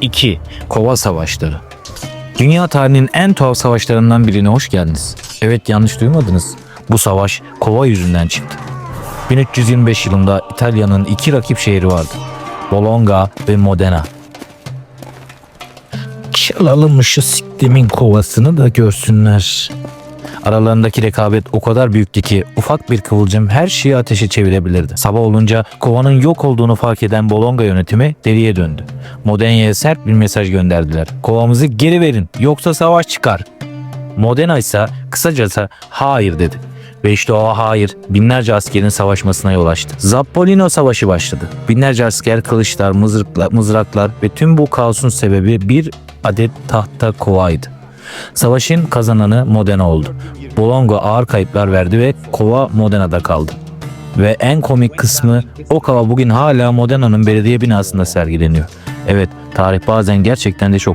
2. Kova Savaşları Dünya tarihinin en tuhaf savaşlarından birine hoş geldiniz. Evet yanlış duymadınız. Bu savaş kova yüzünden çıktı. 1325 yılında İtalya'nın iki rakip şehri vardı. Bologna ve Modena. Çalalım şu siktimin kovasını da görsünler. Aralarındaki rekabet o kadar büyüktü ki ufak bir kıvılcım her şeyi ateşe çevirebilirdi. Sabah olunca kovanın yok olduğunu fark eden Bolonga yönetimi deliye döndü. Modenya'ya sert bir mesaj gönderdiler. Kovamızı geri verin yoksa savaş çıkar. Modena ise kısacası hayır dedi. Ve işte o hayır binlerce askerin savaşmasına yol açtı. Zappolino Savaşı başladı. Binlerce asker kılıçlar, mızraklar, mızraklar ve tüm bu kaosun sebebi bir adet tahta kovaydı. Savaşın kazananı Modena oldu. Bolonga ağır kayıplar verdi ve kova Modena'da kaldı. Ve en komik kısmı o kava bugün hala Modena'nın belediye binasında sergileniyor. Evet tarih bazen gerçekten de çok